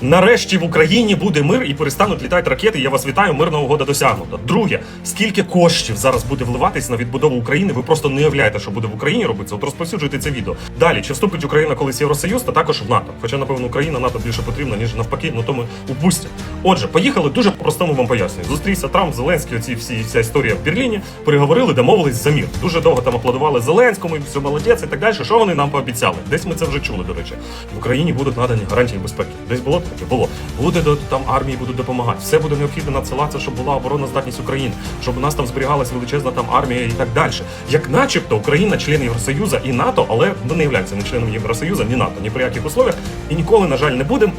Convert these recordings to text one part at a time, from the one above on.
Нарешті в Україні буде мир і перестануть літати ракети. Я вас вітаю, мирна угода досягнута. Друге, скільки коштів зараз буде вливатись на відбудову України? Ви просто не уявляєте, що буде в Україні робитися. От розповсюджуйте це відео. Далі, чи вступить Україна колись в Євросоюз, та також в НАТО. Хоча, напевно, Україна НАТО більше потрібна, ніж навпаки, ну тому упустимо. Отже, поїхали дуже по-простому вам пояснюю. Зустрівся Трамп, Зеленський, оці всі вся історія в Берліні. Переговорили, домовились за мір. Дуже довго там аплодували Зеленському, і все молодець і так далі. Що вони нам пообіцяли? Десь ми це вже чули, до речі. В Україні будуть надані гарантії безпеки. Десь було таке? Було. Буде там армії будуть допомагати. Все буде необхідно надсилатися, щоб була оборонна здатність України, щоб у нас там зберігалась величезна там армія і так далі. Як начебто Україна член Євросоюзу і НАТО, але ми не являємося ні членом Євросоюзу, ні НАТО, ні при яких условиях. І ніколи, на жаль, не будемо.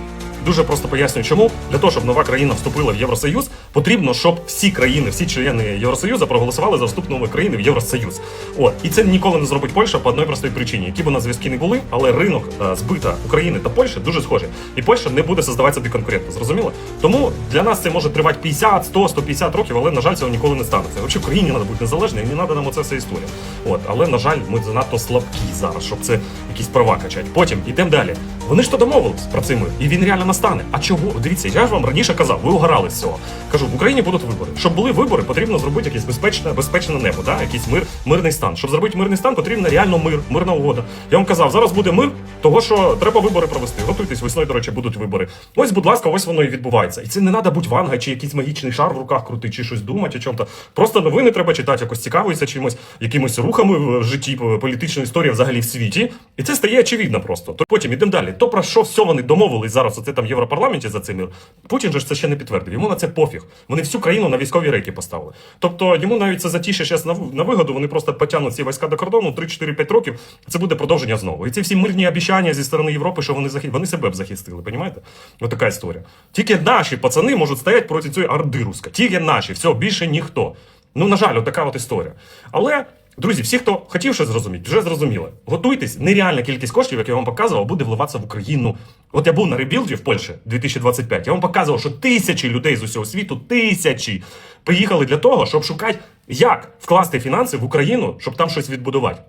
Дуже просто пояснюю, чому. Для того, щоб нова країна вступила в Євросоюз, потрібно, щоб всі країни, всі члени Євросоюзу проголосували за вступ нової країни в Євросоюз. От і це ніколи не зробить Польща по одній простій причині, які б у нас зв'язки не були, але ринок е, збита України та Польщі дуже схожий. І Польща не буде создавати собі конкурентно. Зрозуміло? Тому для нас це може тривати 50, 100, 150 років, але на жаль, цього ніколи не станеться. Взагалі Україні треба бути незалежною, і не треба нам оце вся історія. От, але на жаль, ми занадто слабкі зараз, щоб це якісь права качати. Потім йдемо далі. Вони ж то домовились про цей мир, і він реально настане. А чого? Дивіться, я ж вам раніше казав, ви угорали з цього. Кажу, в Україні будуть вибори. Щоб були вибори, потрібно зробити якесь безпечне, безпечне небо, да? якийсь мир, мирний стан. Щоб зробити мирний стан, потрібно реально мир, мирна угода. Я вам казав, зараз буде мир, того що треба вибори провести. Готуйтесь, весною, до речі, будуть вибори. Ось, будь ласка, ось воно і відбувається. І це не треба бути ванга чи якийсь магічний шар в руках крутити, чи щось думати, о чому-то. Просто новини треба читати, якось цікавитися чимось, якимось рухами в житті, політичної історії взагалі в світі. І це стає очевидно просто. То потім ідемо далі. То про що все вони домовились зараз? Оце там в Європарламенті за цей мир. Путін же ж це ще не підтвердив. Йому на це пофіг. Вони всю країну на військові рейки поставили. Тобто йому навіть це затіше зараз на, на вигоду. Вони просто потягнуть ці війська до кордону 3-4-5 років. Це буде продовження знову. І ці всі мирні обіцяння зі сторони Європи, що вони захи... вони себе б захистили. Понімаєте? Ось така історія. Тільки наші пацани можуть стояти проти цієї орди руська. Тільки наші, все більше ніхто. Ну на жаль, така от історія. Але. Друзі, всі, хто хотів щось зрозуміти, вже зрозуміли. Готуйтесь, нереальна кількість коштів, як я вам показував, буде вливатися в Україну. От я був на ребілді в Польщі 2025. Я вам показував, що тисячі людей з усього світу, тисячі приїхали для того, щоб шукати, як вкласти фінанси в Україну, щоб там щось відбудувати.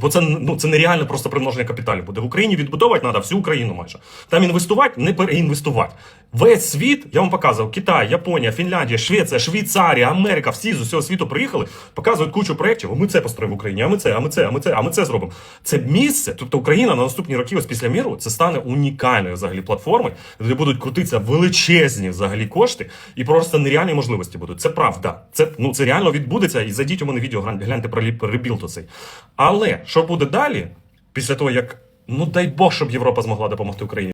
Бо це ну це нереально просто примноження капіталів буде. В Україні відбудовувати треба всю Україну майже. Там інвестувати, не переінвестувати. Весь світ, я вам показував, Китай, Японія, Фінляндія, Швеція, Швейцарія, Америка, всі з усього світу приїхали, показують кучу проєктів. Ми це построїмо в Україні, а ми це, а ми це, а ми це, а ми це зробимо. Це місце, тобто Україна на наступні роки, ось після міру, це стане унікальною взагалі платформою, де будуть крутитися величезні взагалі кошти і просто нереальні можливості будуть. Це правда. Це ну це реально відбудеться. І зайдіть у мене відео, глянь- гляньте про ребілд оцей. Але що буде далі, після того як ну дай Бог, щоб Європа змогла допомогти Україні.